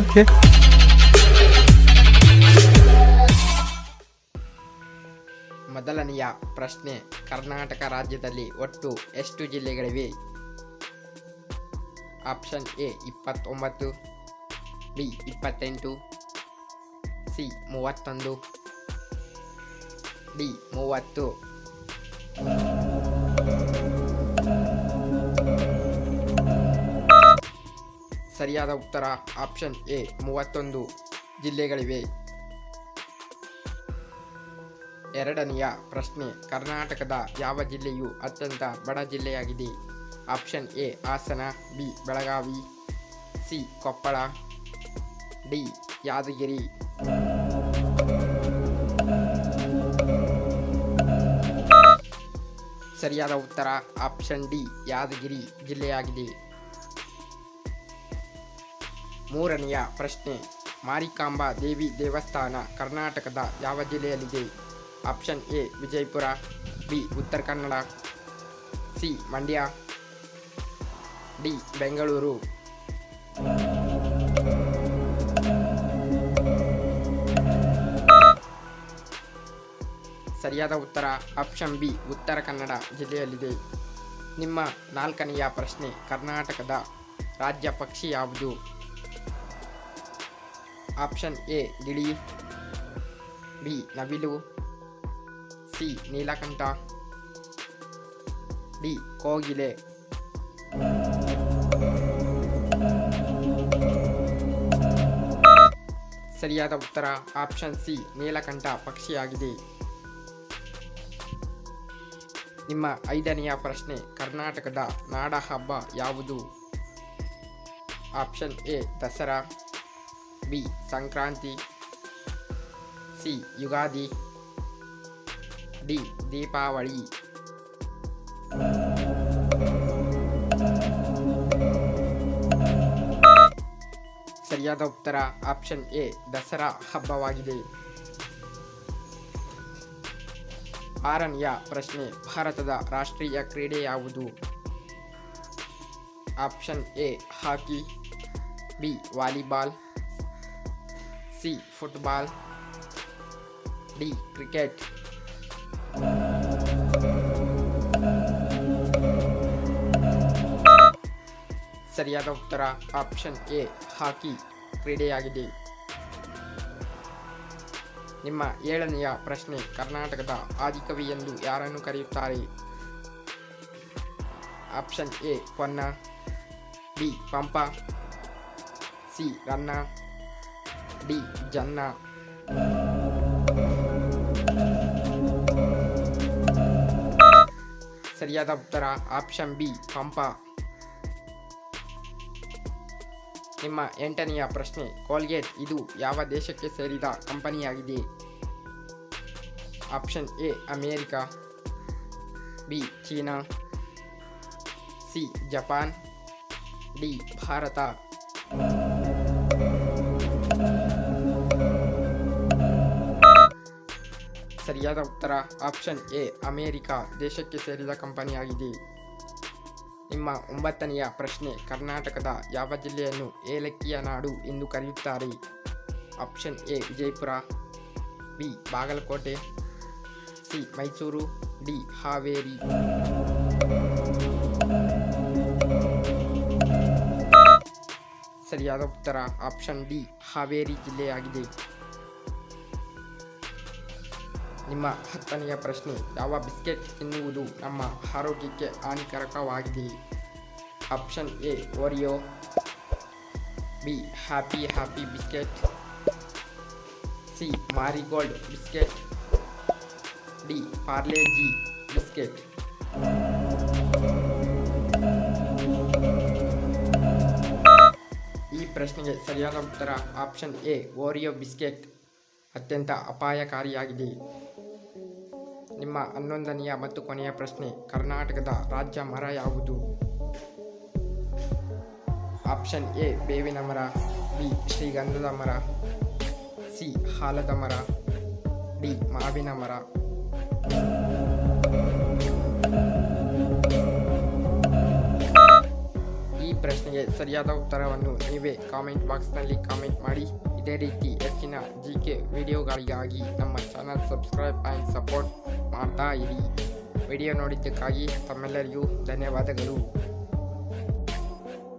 Okay ಮೊದಲನೆಯ ಪ್ರಶ್ನೆ, ಕರ್ನಾಟಕ ರಾಜ್ಯದಲ್ಲಿ ಒಟ್ಟು ಎಷ್ಟು ಜಿಲ್ಲೆಗಳಿವೆ? ಆಪ್ಷನ್ ಎ ಇಪ್ಪತ್ತೊಂಬತ್ತು. ಬಿ ಇಪ್ಪತ್ತೆಂಟು. ಸಿ ಮೂವತ್ತೊಂದು. ಡಿ ಮೂವತ್ತು. ಸರಿಯಾದ ಉತ್ತರ ಆಪ್ಷನ್ ಎ ಮೂವತ್ತೊಂದು ಜಿಲ್ಲೆಗಳಿವೆ. ಎರಡನೆಯ ಪ್ರಶ್ನೆ, ಕರ್ನಾಟಕದ ಯಾವ ಜಿಲ್ಲೆಯು ಅತ್ಯಂತ ಬಡ ಜಿಲ್ಲೆಯಾಗಿದೆ? Option A, Hassan, B, Belagavi, C, Koppal, D, Yadgir. ಸರಿಯಾದ ಉತ್ತರ ಆಪ್ಷನ್ ಡಿ, ಯಾದಗಿರಿ ಜಿಲ್ಲೆಯಾಗಿದೆ. ಮೂರನೆಯ ಪ್ರಶ್ನೆ, ಮಾರಿಕಾಂಬಾ ದೇವಿ ದೇವಸ್ಥಾನ ಕರ್ನಾಟಕದ ಯಾವ ಜಿಲ್ಲೆಯಲ್ಲಿದೆ? Option A, Vijayapura, B, Uttara Kannada, C, Mandya, D, Bengaluru. ಸರಿಯಾದ ಉತ್ತರ, ಆಪ್ಷನ್ ಬಿ, ಉತ್ತರ ಕನ್ನಡ ಜಿಲ್ಲೆಯಲ್ಲಿದೆ. ನಿಮ್ಮ ನಾಲ್ಕನೆಯ ಪ್ರಶ್ನೆ, ಕರ್ನಾಟಕದ ರಾಜ್ಯ ಪಕ್ಷಿ ಯಾವುದು? ಆಪ್ಷನ್ ಎ ಗಿಳಿ ಬಿ ನವಿಲು ಸಿ ನೀಲಕಂಠ ಡಿ ಕೋಗಿಲೆ ಸರಿಯಾದ ಉತ್ತರ ಆಪ್ಷನ್ ಸಿ ನೀಲಕಂಠ ಪಕ್ಷಿಯಾಗಿದೆ. ನಿಮ್ಮ ಐದನೆಯ ಪ್ರಶ್ನೆ, ಕರ್ನಾಟಕದ ನಾಡ ಹಬ್ಬ ಯಾವುದು? Option A Dasara. B Sankranti, C, Ugadi, D, Deepavali. ಸರಿಯಾದ ಉತ್ತರ ಆಪ್ಷನ್ ಎ, ದಸರಾ ಹಬ್ಬವಾಗಿದೆ. ಆರನೆಯ ಪ್ರಶ್ನೆ, ಭಾರತದ ರಾಷ್ಟ್ರೀಯ ಕ್ರೀಡೆ ಯಾವುದು? Option A, hockey, B, volleyball C football D cricket ಸರಿಯಾದ ಉತ್ತರ ಆಪ್ಷನ್ ಎ ಹಾಕಿ ಕ್ರೀಡೆಯಾಗಿದೆ. ನಿಮ್ಮ ಏಳನೆಯ ಪ್ರಶ್ನೆ, ಕರ್ನಾಟಕದ ಆದಿಕವಿ ಎಂದು ಯಾರನ್ನು ಕರೆಯುತ್ತಾರೆ? Option A Ponna B Pampa C Ranna. D Janna. ಸರಿಯಾದ ಉತ್ತರ, ಆಪ್ಷನ್ ಬಿ ಪಂಪ ನಿಮ್ಮ ಎಂಟನೆಯ ಪ್ರಶ್ನೆ, ಕೋಲ್ಗೇಟ್ ಇದು ಯಾವ ದೇಶಕ್ಕೆ ಸೇರಿದ ಕಂಪನಿಯಾಗಿದೆ? Option A, America. B, China. C, Japan. D, Bharat. ಸರಿಯಾದ ಉತ್ತರ, ಆಪ್ಷನ್ ಎ, ಅಮೇರಿಕಾ ದೇಶಕ್ಕೆ ಸೇರಿದ ಕಂಪನಿಯಾಗಿದೆ. ನಿಮ್ಮ ಒಂಬತ್ತನೆಯ ಪ್ರಶ್ನೆ, ಕರ್ನಾಟಕದ ಯಾವ ಜಿಲ್ಲೆಯನ್ನು ಏಲಕ್ಕಿಯ ನಾಡು ಎಂದು ಕರೆಯುತ್ತಾರೆ? Option A, Vijayapura, B, Bagalkot, C, Mysuru, D, Haveri. ಸರಿಯಾದ ಉತ್ತರ, ಆಪ್ಷನ್ ಡಿ, ಹಾವೇರಿ ಜಿಲ್ಲೆಯಾಗಿದೆ. ನಿಮ್ಮ ಹತ್ತನೆಯ ಪ್ರಶ್ನೆ. ಯಾವ ಬಿಸ್ಕೆಟ್ ತಿನ್ನುವುದು ನಮ್ಮ ಆರೋಗ್ಯಕ್ಕೆ ಹಾನಿಕಾರಕವಾಗಿದೆ? Option A, Oreo. B, happy happy biscuit. C, Marigold biscuit. D, Parle G biscuit. ಈ ಪ್ರಶ್ನೆಗೆ ಸರಿಯಾದ ಉತ್ತರ ಆಪ್ಷನ್ ಎ, ಓರಿಯೋ ಬಿಸ್ಕೆಟ್. ಅತ್ಯಂತ ಅಪಾಯಕಾರಿಯಾಗಿದೆ. ನಿಮ್ಮ ಹನ್ನೊಂದನೆಯ ಮತ್ತು ಕೊನೆಯ ಪ್ರಶ್ನೆ, ಕರ್ನಾಟಕದ ರಾಜ್ಯ ಮರ ಯಾವುದು? ಆಪ್ಷನ್ ಎ, ಬೇವಿನ ಮರ, ಬಿ, ಶ್ರೀಗಂಧದ ಮರ, ಸಿ, ಹಾಲದ ಮರ, ಡಿ, ಮಾವಿನ ಮರ. ಈ ಪ್ರಶ್ನೆಗೆ ಸರಿಯಾದ ಉತ್ತರವನ್ನು ನೀವೇ ಕಾಮೆಂಟ್ ಬಾಕ್ಸ್ನಲ್ಲಿ ಕಾಮೆಂಟ್ ಮಾಡಿ. ಇದೇ ರೀತಿ ಹೆಚ್ಚಿನ ಜಿ ಕೆ ವಿಡಿಯೋಗಳಿಗಾಗಿ ನಮ್ಮ ಚಾನಲ್ ಸಬ್ಸ್ಕ್ರೈಬ್ ಆ್ಯಂಡ್ ಸಪೋರ್ಟ್ ಮಾಡ್ತಾ ಇರಿ. ವಿಡಿಯೋ ನೋಡಿದ್ದಕ್ಕಾಗಿ ತಮ್ಮೆಲ್ಲರಿಗೂ ಧನ್ಯವಾದಗಳು.